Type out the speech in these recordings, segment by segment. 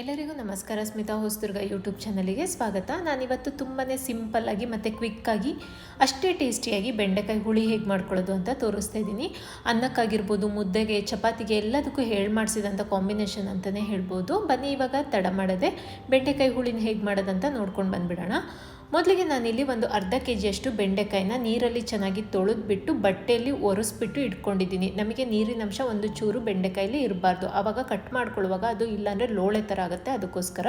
ಎಲ್ಲರಿಗೂ ನಮಸ್ಕಾರ. ಸ್ಮಿತಾ ಹೊಸದುರ್ಗ ಯೂಟ್ಯೂಬ್ ಚಾನಲಿಗೆ ಸ್ವಾಗತ. ನಾನಿವತ್ತು ತುಂಬಾ ಸಿಂಪಲ್ಲಾಗಿ ಮತ್ತು ಕ್ವಿಕ್ಕಾಗಿ ಅಷ್ಟೇ ಟೇಸ್ಟಿಯಾಗಿ ಬೆಂಡೆಕಾಯಿ ಹುಳಿ ಹೇಗೆ ಮಾಡ್ಕೊಳ್ಳೋದು ಅಂತ ತೋರಿಸ್ತಾ ಇದ್ದೀನಿ. ಅನ್ನಕ್ಕಾಗಿರ್ಬೋದು, ಮುದ್ದೆಗೆ, ಚಪಾತಿಗೆ ಎಲ್ಲದಕ್ಕೂ ಹೇಳಿ ಮಾಡಿಸಿದಂಥ ಕಾಂಬಿನೇಷನ್ ಅಂತಲೇ ಹೇಳ್ಬೋದು. ಬನ್ನಿ ಇವಾಗ ತಡ ಮಾಡದೆ ಬೆಂಡೆಕಾಯಿ ಹುಳಿನ ಹೇಗೆ ಮಾಡೋದಂತ ನೋಡ್ಕೊಂಡು ಬಂದುಬಿಡೋಣ. ಮೊದಲಿಗೆ ನಾನಿಲ್ಲಿ ಒಂದು ಅರ್ಧ ಕೆ ಜಿಯಷ್ಟು ಬೆಂಡೆಕಾಯಿನ ನೀರಲ್ಲಿ ಚೆನ್ನಾಗಿ ತೊಳೆದ್ಬಿಟ್ಟು ಬಟ್ಟೆಯಲ್ಲಿ ಒರೆಸ್ಬಿಟ್ಟು ಇಟ್ಕೊಂಡಿದ್ದೀನಿ. ನಮಗೆ ನೀರಿನ ಅಂಶ ಒಂದು ಚೂರು ಬೆಂಡೆಕಾಯಲ್ಲಿ ಇರಬಾರ್ದು. ಆವಾಗ ಕಟ್ ಮಾಡ್ಕೊಳ್ಳುವಾಗ ಅದು ಇಲ್ಲಾಂದರೆ ಲೋಳೆ ಥರ ಆಗುತ್ತೆ. ಅದಕ್ಕೋಸ್ಕರ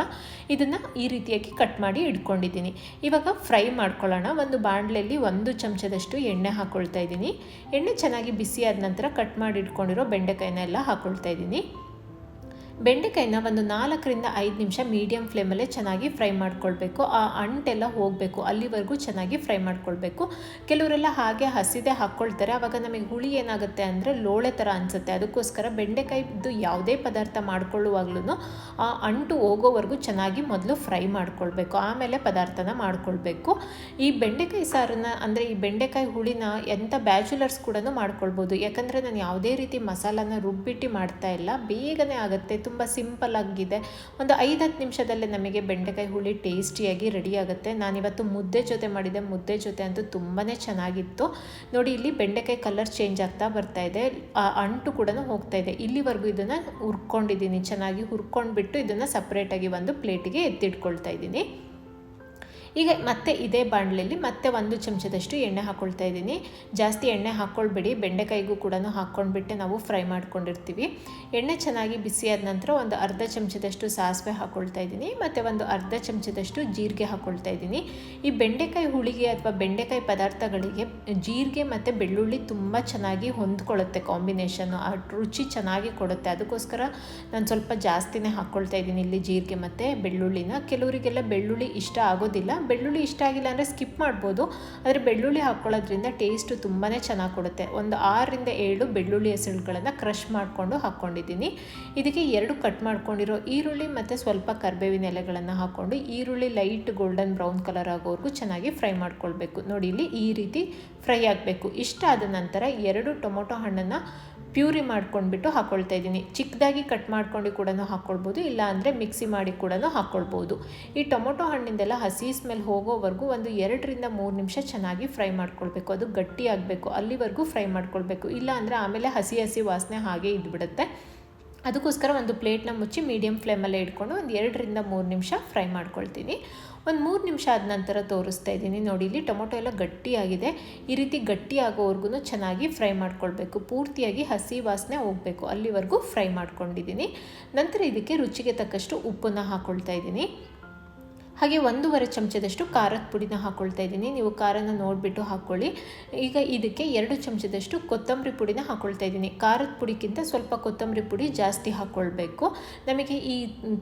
ಇದನ್ನು ಈ ರೀತಿಯಾಗಿ ಕಟ್ ಮಾಡಿ ಇಟ್ಕೊಂಡಿದ್ದೀನಿ. ಇವಾಗ ಫ್ರೈ ಮಾಡ್ಕೊಳ್ಳೋಣ. ಒಂದು ಬಾಣಲೆಯಲ್ಲಿ ಒಂದು ಚಮಚದಷ್ಟು ಎಣ್ಣೆ ಹಾಕ್ಕೊಳ್ತಾ ಇದ್ದೀನಿ. ಎಣ್ಣೆ ಚೆನ್ನಾಗಿ ಬಿಸಿ ಆದ ನಂತರ ಕಟ್ ಮಾಡಿ ಇಟ್ಕೊಂಡಿರೋ ಬೆಂಡೆಕಾಯಿನ ಎಲ್ಲ ಹಾಕ್ಕೊಳ್ತಾ ಇದ್ದೀನಿ. ಬೆಂಡೆಕಾಯಿನ ಒಂದು ನಾಲ್ಕರಿಂದ ಐದು ನಿಮಿಷ ಮೀಡಿಯಮ್ ಫ್ಲೇಮಲ್ಲೇ ಚೆನ್ನಾಗಿ ಫ್ರೈ ಮಾಡ್ಕೊಳ್ಬೇಕು. ಆ ಅಂಟೆಲ್ಲ ಹೋಗಬೇಕು. ಅಲ್ಲಿವರೆಗೂ ಚೆನ್ನಾಗಿ ಫ್ರೈ ಮಾಡ್ಕೊಳ್ಬೇಕು. ಕೆಲವರೆಲ್ಲ ಹಾಗೆ ಹಸಿದೆ ಹಾಕ್ಕೊಳ್ತಾರೆ. ಆವಾಗ ನಮಗೆ ಹುಳಿ ಏನಾಗುತ್ತೆ ಅಂದರೆ ಲೋಳೆ ಥರ ಅನಿಸುತ್ತೆ. ಅದಕ್ಕೋಸ್ಕರ ಬೆಂಡೆಕಾಯಿದ್ದು ಯಾವುದೇ ಪದಾರ್ಥ ಮಾಡ್ಕೊಳ್ಳುವಾಗ್ಲೂ ಆ ಅಂಟು ಹೋಗೋವರೆಗೂ ಚೆನ್ನಾಗಿ ಮೊದಲು ಫ್ರೈ ಮಾಡ್ಕೊಳ್ಬೇಕು. ಆಮೇಲೆ ಪದಾರ್ಥನ ಮಾಡ್ಕೊಳ್ಬೇಕು. ಈ ಬೆಂಡೆಕಾಯಿ ಸಾರನ್ನ ಅಂದರೆ ಈ ಬೆಂಡೆಕಾಯಿ ಹುಳಿನ ಎಂಥ ಬ್ಯಾಚುಲರ್ಸ್ ಕೂಡ ಮಾಡ್ಕೊಳ್ಬೋದು. ಯಾಕಂದರೆ ನಾನು ಯಾವುದೇ ರೀತಿ ಮಸಾಲಾನ ರುಬ್ಬಿಟ್ಟು ಮಾಡ್ತಾ ಇಲ್ಲ. ಬೇಗನೆ ಆಗುತ್ತೆ. ತುಂಬ ಸಿಂಪಲ್ ಆಗಿದೆ. ಒಂದು ಐದು ಹತ್ತು ನಿಮಿಷದಲ್ಲೇ ನಮಗೆ ಬೆಂಡೆಕಾಯಿ ಹುಳಿ ಟೇಸ್ಟಿಯಾಗಿ ರೆಡಿ ಆಗುತ್ತೆ ನಾನಿವತ್ತು ಮುದ್ದೆ ಜೊತೆ ಮಾಡಿದೆ. ಮುದ್ದೆ ಜೊತೆ ಅಂತೂ ತುಂಬಾ ಚೆನ್ನಾಗಿತ್ತು. ನೋಡಿ, ಇಲ್ಲಿ ಬೆಂಡೆಕಾಯಿ ಕಲರ್ ಚೇಂಜ್ ಆಗ್ತಾ ಬರ್ತಾ ಇದೆ. ಅಂಟು ಕೂಡ ಹೋಗ್ತಾ ಇದೆ. ಇಲ್ಲಿವರೆಗೂ ಇದನ್ನು ಹುರ್ಕೊಂಡಿದ್ದೀನಿ. ಚೆನ್ನಾಗಿ ಹುರ್ಕೊಂಡ್ಬಿಟ್ಟು ಇದನ್ನು ಸಪ್ರೇಟಾಗಿ ಒಂದು ಪ್ಲೇಟಿಗೆ ಎತ್ತಿಟ್ಕೊಳ್ತಾ ಇದ್ದೀನಿ. ಈಗ ಮತ್ತೆ ಇದೇ ಬಾಣಲೆಯಲ್ಲಿ ಮತ್ತೆ ಒಂದು ಚಮಚದಷ್ಟು ಎಣ್ಣೆ ಹಾಕ್ಕೊಳ್ತಾ ಇದ್ದೀನಿ. ಜಾಸ್ತಿ ಎಣ್ಣೆ ಹಾಕ್ಕೊಳ್ಬೇಡಿ ಬೆಂಡೆಕಾಯಿಗೂ ಕೂಡ ಹಾಕ್ಕೊಂಡ್ಬಿಟ್ಟು ನಾವು ಫ್ರೈ ಮಾಡ್ಕೊಂಡಿರ್ತೀವಿ. ಎಣ್ಣೆ ಚೆನ್ನಾಗಿ ಬಿಸಿಯಾದ ನಂತರ ಒಂದು ಅರ್ಧ ಚಮಚದಷ್ಟು ಸಾಸಿವೆ ಹಾಕ್ಕೊಳ್ತಾ ಇದ್ದೀನಿ. ಮತ್ತು ಒಂದು ಅರ್ಧ ಚಮಚದಷ್ಟು ಜೀರಿಗೆ ಹಾಕ್ಕೊಳ್ತಾ ಇದ್ದೀನಿ. ಈ ಬೆಂಡೆಕಾಯಿ ಹುಳಿಗೆ ಅಥವಾ ಬೆಂಡೆಕಾಯಿ ಪದಾರ್ಥಗಳಿಗೆ ಜೀರಿಗೆ ಮತ್ತು ಬೆಳ್ಳುಳ್ಳಿ ತುಂಬ ಚೆನ್ನಾಗಿ ಹೊಂದ್ಕೊಳ್ಳುತ್ತೆ ಕಾಂಬಿನೇಷನ್ನು ಆ ರುಚಿ ಚೆನ್ನಾಗಿ ಕೊಡುತ್ತೆ. ಅದಕ್ಕೋಸ್ಕರ ನಾನು ಸ್ವಲ್ಪ ಜಾಸ್ತಿನೇ ಹಾಕ್ಕೊಳ್ತಾ ಇದ್ದೀನಿ ಇಲ್ಲಿ ಜೀರಿಗೆ ಮತ್ತು ಬೆಳ್ಳುಳ್ಳಿನ. ಕೆಲವರಿಗೆಲ್ಲ ಬೆಳ್ಳುಳ್ಳಿ ಇಷ್ಟ ಆಗೋದಿಲ್ಲ. ಬೆಳ್ಳುಳ್ಳಿ ಇಷ್ಟ ಆಗಿಲ್ಲ ಅಂದರೆ ಸ್ಕಿಪ್ ಮಾಡ್ಬೋದು. ಆದರೆ ಬೆಳ್ಳುಳ್ಳಿ ಹಾಕ್ಕೊಳ್ಳೋದ್ರಿಂದ ಟೇಸ್ಟು ತುಂಬಾ ಚೆನ್ನಾಗಿ ಕೊಡುತ್ತೆ. ಒಂದು ಆರರಿಂದ ಏಳು ಬೆಳ್ಳುಳ್ಳಿ ಹೆಸರುಗಳನ್ನು ಕ್ರಷ್ ಮಾಡಿಕೊಂಡು ಹಾಕ್ಕೊಂಡಿದ್ದೀನಿ ಇದಕ್ಕೆ ಎರಡು ಕಟ್ ಮಾಡ್ಕೊಂಡಿರೋ ಈರುಳ್ಳಿ ಮತ್ತು ಸ್ವಲ್ಪ ಕರ್ಬೇವಿನ ಎಲೆಗಳನ್ನು ಹಾಕ್ಕೊಂಡು ಈರುಳ್ಳಿ ಲೈಟ್ ಗೋಲ್ಡನ್ ಬ್ರೌನ್ ಕಲರ್ ಆಗೋವರೆಗೂ ಚೆನ್ನಾಗಿ ಫ್ರೈ ಮಾಡ್ಕೊಳ್ಬೇಕು. ನೋಡಿ, ಇಲ್ಲಿ ಈ ರೀತಿ ಫ್ರೈ ಆಗಬೇಕು. ಇಷ್ಟ ಆದ ನಂತರ ಎರಡು ಟೊಮೊಟೊ ಹಣ್ಣನ್ನು ಪ್ಯೂರಿ ಮಾಡ್ಕೊಂಡ್ಬಿಟ್ಟು ಹಾಕ್ಕೊಳ್ತಾ ಇದ್ದೀನಿ. ಚಿಕ್ಕದಾಗಿ ಕಟ್ ಮಾಡ್ಕೊಂಡು ಕೂಡ ಹಾಕ್ಕೊಳ್ಬೋದು ಇಲ್ಲ ಅಂದರೆ ಮಿಕ್ಸಿ ಮಾಡಿ ಕೂಡ ಹಾಕ್ಕೊಳ್ಬೋದು ಈ ಟೊಮೊಟೊ ಹಣ್ಣಿಂದೆಲ್ಲ ಹಸಿ ಸ್ಮೆಲ್ ಹೋಗೋವರೆಗೂ ಒಂದು ಎರಡರಿಂದ ಮೂರು ನಿಮಿಷ ಚೆನ್ನಾಗಿ ಫ್ರೈ ಮಾಡ್ಕೊಳ್ಬೇಕು. ಅದು ಗಟ್ಟಿ ಆಗಬೇಕು, ಅಲ್ಲಿವರೆಗೂ ಫ್ರೈ ಮಾಡ್ಕೊಳ್ಬೇಕು. ಇಲ್ಲ ಅಂದರೆ ಆಮೇಲೆ ಹಸಿ ಹಸಿ ವಾಸನೆ ಹಾಗೆ ಇದ್ಬಿಡುತ್ತೆ. ಅದಕ್ಕೋಸ್ಕರ ಒಂದು ಪ್ಲೇಟ್ನ ಮುಚ್ಚಿ ಮೀಡಿಯಮ್ ಫ್ಲೇಮಲ್ಲೇ ಇಟ್ಕೊಂಡು ಒಂದು ಎರಡರಿಂದ ಮೂರು ನಿಮಿಷ ಫ್ರೈ ಮಾಡ್ಕೊಳ್ತೀನಿ. ಒಂದು ಮೂರು ನಿಮಿಷ ಆದ ನಂತರ ತೋರಿಸ್ತಾ ಇದ್ದೀನಿ. ನೋಡಿ, ಇಲ್ಲಿ ಟೊಮೊಟೊ ಎಲ್ಲ ಗಟ್ಟಿಯಾಗಿದೆ. ಈ ರೀತಿ ಗಟ್ಟಿ ಆಗೋವರೆಗೂ ಚೆನ್ನಾಗಿ ಫ್ರೈ ಮಾಡ್ಕೊಳ್ಬೇಕು. ಪೂರ್ತಿಯಾಗಿ ಹಸಿ ವಾಸನೆ ಹೋಗಬೇಕು. ಅಲ್ಲಿವರೆಗೂ ಫ್ರೈ ಮಾಡ್ಕೊಂಡಿದ್ದೀನಿ. ನಂತರ ಇದಕ್ಕೆ ರುಚಿಗೆ ತಕ್ಕಷ್ಟು ಉಪ್ಪನ್ನು ಹಾಕ್ಕೊಳ್ತಾ ಇದ್ದೀನಿ. ಹಾಗೆ ಒಂದೂವರೆ ಚಮಚದಷ್ಟು ಖಾರದ ಪುಡಿನ ಹಾಕ್ಕೊಳ್ತಾ ಇದ್ದೀನಿ. ನೀವು ಖಾರನ ನೋಡಿಬಿಟ್ಟು ಹಾಕ್ಕೊಳ್ಳಿ. ಈಗ ಇದಕ್ಕೆ ಎರಡು ಚಮಚದಷ್ಟು ಕೊತ್ತಂಬರಿ ಪುಡಿನ ಹಾಕ್ಕೊಳ್ತಾ ಇದ್ದೀನಿ. ಖಾರದ ಪುಡಿಗಿಂತ ಸ್ವಲ್ಪ ಕೊತ್ತಂಬರಿ ಪುಡಿ ಜಾಸ್ತಿ ಹಾಕ್ಕೊಳ್ಬೇಕು ನಮಗೆ ಈ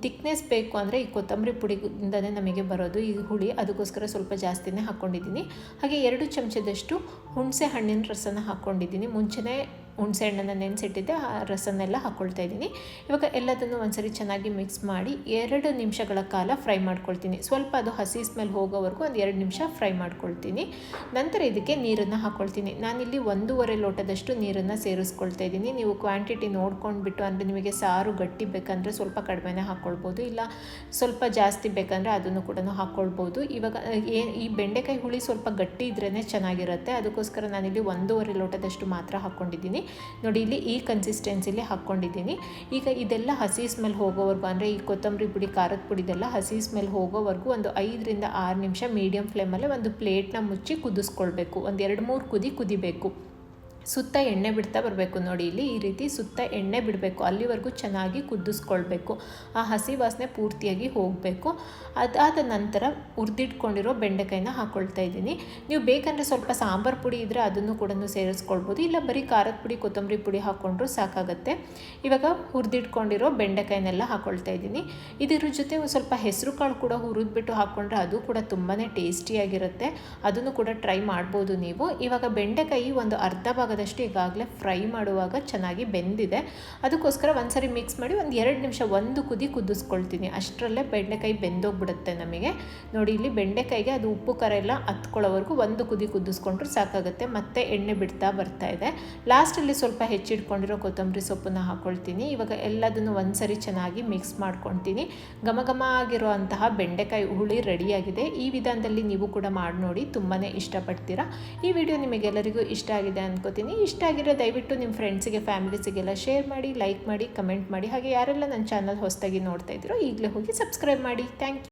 ತಿಕ್ನೆಸ್ ಬೇಕು ಅಂದರೆ ಈ ಕೊತ್ತಂಬರಿ ಪುಡಿಯಿಂದನೇ ನಮಗೆ ಬರೋದು. ಈ ಹುಳಿ ಅದಕ್ಕೋಸ್ಕರ ಸ್ವಲ್ಪ ಜಾಸ್ತಿನೇ ಹಾಕ್ಕೊಂಡಿದ್ದೀನಿ ಹಾಗೆ ಎರಡು ಚಮಚದಷ್ಟು ಹುಣಸೆ ಹಣ್ಣಿನ ರಸನ ಹಾಕ್ಕೊಂಡಿದ್ದೀನಿ ಮುಂಚೆನೇ ಹುಣಸೆ ಹಣ್ಣನ್ನು ನೆನೆಸಿಟ್ಟಿದ್ದೆ, ಆ ರಸನ್ನೆಲ್ಲ ಹಾಕ್ಕೊಳ್ತಾ ಇದ್ದೀನಿ. ಇವಾಗ ಎಲ್ಲದನ್ನು ಒಂದ್ಸರಿ ಚೆನ್ನಾಗಿ ಮಿಕ್ಸ್ ಮಾಡಿ ಎರಡು ನಿಮಿಷಗಳ ಕಾಲ ಫ್ರೈ ಮಾಡ್ಕೊಳ್ತೀನಿ. ಸ್ವಲ್ಪ ಅದು ಹಸಿ ಸ್ಮೆಲ್ ಹೋಗೋವರೆಗೂ ಒಂದು ಎರಡು ನಿಮಿಷ ಫ್ರೈ ಮಾಡ್ಕೊಳ್ತೀನಿ. ನಂತರ ಇದಕ್ಕೆ ನೀರನ್ನು ಹಾಕ್ಕೊಳ್ತೀನಿ ನಾನಿಲ್ಲಿ ಒಂದೂವರೆ ಲೋಟದಷ್ಟು ನೀರನ್ನು ಸೇರಿಸ್ಕೊಳ್ತಾ ಇದ್ದೀನಿ. ನೀವು ಕ್ವಾಂಟಿಟಿ ನೋಡ್ಕೊಂಡ್ಬಿಟ್ಟು, ಅಂದರೆ ನಿಮಗೆ ಸಾರು ಗಟ್ಟಿ ಬೇಕಂದರೆ ಸ್ವಲ್ಪ ಕಡಿಮೆನೇ ಹಾಕ್ಕೊಳ್ಬೋದು ಇಲ್ಲ ಸ್ವಲ್ಪ ಜಾಸ್ತಿ ಬೇಕಂದರೆ ಅದನ್ನು ಕೂಡ ಹಾಕ್ಕೊಳ್ಬೋದು ಇವಾಗ, ಏ, ಈ ಬೆಂಡೆಕಾಯಿ ಹುಳಿ ಸ್ವಲ್ಪ ಗಟ್ಟಿ ಇದ್ರೇ ಚೆನ್ನಾಗಿರುತ್ತೆ. ಅದಕ್ಕೋಸ್ಕರ ನಾನಿಲ್ಲಿ ಒಂದೂವರೆ ಲೋಟದಷ್ಟು ಮಾತ್ರ ಹಾಕ್ಕೊಂಡಿದ್ದೀನಿ ನೋಡಿ ಇಲ್ಲಿ ಈ ಕನ್ಸಿಸ್ಟೆನ್ಸಿಲಿ ಹಾಕ್ಕೊಂಡಿದ್ದೀನಿ. ಈಗ ಇದೆಲ್ಲ ಹಸಿ ಸ್ಮೆಲ್ ಹೋಗೋವರೆಗೂ, ಅಂದರೆ ಈ ಕೊತ್ತಂಬರಿ ಪುಡಿ, ಖಾರದ ಪುಡಿದೆಲ್ಲ ಹಸಿ ಸ್ಮೆಲ್ ಹೋಗೋವರೆಗೂ ಒಂದು ಐದರಿಂದ ಆರು ನಿಮಿಷ ಮೀಡಿಯಮ್ ಫ್ಲೇಮಲ್ಲೇ ಒಂದು ಪ್ಲೇಟ್ನ ಮುಚ್ಚಿ ಕುದಿಸ್ಕೊಳ್ಬೇಕು. ಒಂದು ಎರಡು ಮೂರು ಕುದಿ ಕುದಿಬೇಕು. ಸುತ್ತ ಎಣ್ಣೆ ಬಿಡ್ತಾ ಬರಬೇಕು ನೋಡಿ. ಇಲ್ಲಿ ಈ ರೀತಿ ಸುತ್ತ ಎಣ್ಣೆ ಬಿಡಬೇಕು. ಅಲ್ಲಿವರೆಗೂ ಚೆನ್ನಾಗಿ ಕುದಿಸ್ಕೊಳ್ಬೇಕು. ಆ ಹಸಿ ವಾಸನೆ ಪೂರ್ತಿಯಾಗಿ ಹೋಗಬೇಕು. ಅದಾದ ನಂತರ ಹುರಿದಿಟ್ಕೊಂಡಿರೋ ಬೆಂಡೆಕಾಯಿನ ಹಾಕ್ಕೊಳ್ತಾ ಇದ್ದೀನಿ. ನೀವು ಬೇಕಂದರೆ ಸ್ವಲ್ಪ ಸಾಂಬಾರು ಪುಡಿ ಇದ್ದರೆ ಅದನ್ನು ಕೂಡ ಸೇರಿಸ್ಕೊಳ್ಬೋದು. ಇಲ್ಲ ಬರೀ ಖಾರದ ಪುಡಿ, ಕೊತ್ತಂಬರಿ ಪುಡಿ ಹಾಕ್ಕೊಂಡ್ರು ಸಾಕಾಗುತ್ತೆ. ಇವಾಗ ಹುರಿದಿಟ್ಕೊಂಡಿರೋ ಬೆಂಡೆಕಾಯಿನೆಲ್ಲ ಹಾಕ್ಕೊಳ್ತಾ ಇದ್ದೀನಿ. ಇದರ ಜೊತೆ ಸ್ವಲ್ಪ ಹೆಸರು ಕಾಳು ಕೂಡ ಹುರಿದ್ಬಿಟ್ಟು ಹಾಕ್ಕೊಂಡ್ರೆ ಅದು ಕೂಡ ತುಂಬಾ ಟೇಸ್ಟಿಯಾಗಿರುತ್ತೆ ಅದನ್ನು ಕೂಡ ಟ್ರೈ ಮಾಡ್ಬೋದು ನೀವು. ಇವಾಗ ಬೆಂಡೆಕಾಯಿ ಒಂದು ಅರ್ಧ ಭಾಗದ ಬೇಕಾದಷ್ಟು ಈಗಾಗಲೇ ಫ್ರೈ ಮಾಡುವಾಗ ಚೆನ್ನಾಗಿ ಬೆಂದಿದೆ. ಅದಕ್ಕೋಸ್ಕರ ಒಂದ್ಸರಿ ಮಿಕ್ಸ್ ಮಾಡಿ ಒಂದು ಎರಡು ನಿಮಿಷ ಒಂದು ಕುದಿ ಕುದಿಸ್ಕೊಳ್ತೀನಿ. ಅಷ್ಟರಲ್ಲೇ ಬೆಂಡೆಕಾಯಿ ಬೆಂದೋಗ್ಬಿಡುತ್ತೆ ನಮಗೆ. ನೋಡಿ, ಇಲ್ಲಿ ಬೆಂಡೆಕಾಯಿಗೆ ಅದು ಉಪ್ಪು, ಖಾರ ಎಲ್ಲ ಹತ್ಕೊಳ್ಳೋವರೆಗೂ ಒಂದು ಕುದಿ ಕುದಿಸ್ಕೊಂಡ್ರೆ ಸಾಕಾಗುತ್ತೆ. ಮತ್ತೆ ಎಣ್ಣೆ ಬಿಡ್ತಾ ಬರ್ತಾ ಇದೆ. ಲಾಸ್ಟಲ್ಲಿ ಸ್ವಲ್ಪ ಹೆಚ್ಚಿಟ್ಕೊಂಡಿರೋ ಕೊತ್ತಂಬರಿ ಸೊಪ್ಪನ್ನ ಹಾಕ್ಕೊಳ್ತೀನಿ ಇವಾಗ ಎಲ್ಲದನ್ನು ಒಂದ್ಸರಿ ಚೆನ್ನಾಗಿ ಮಿಕ್ಸ್ ಮಾಡ್ಕೊಳ್ತೀನಿ. ಘಮ ಘಮ ಆಗಿರೋ ಅಂತಹ ಬೆಂಡೆಕಾಯಿ ಹುಳಿ ರೆಡಿಯಾಗಿದೆ. ಈ ವಿಧಾನದಲ್ಲಿ ನೀವು ಕೂಡ ಮಾಡಿ ನೋಡಿ ತುಂಬಾ ಇಷ್ಟಪಡ್ತೀರಾ. ಈ ವಿಡಿಯೋ ನಿಮಗೆಲ್ಲರಿಗೂ ಇಷ್ಟ ಆಗಿದೆ ಅನ್ಕೋತೀನಿ. ಇಷ್ಟ ಆಗಿರೋ ದಯವಿಟ್ಟು ನಿಮ್ಮ ಫ್ರೆಂಡ್ಸಿಗೆ ಫ್ಯಾಮಿಲೀಸಿಗೆಲ್ಲ ಶೇರ್ ಮಾಡಿ ಲೈಕ್ ಮಾಡಿ ಕಮೆಂಟ್ ಮಾಡಿ. ಹಾಗೆ ಯಾರೆಲ್ಲ ನನ್ನ ಚಾನಲ್ ಹೊಸದಾಗಿ ನೋಡ್ತಾ ಇದ್ದೀರೋ ಈಗಲೇ ಹೋಗಿ ಸಬ್ಸ್ಕ್ರೈಬ್ ಮಾಡಿ. Thank you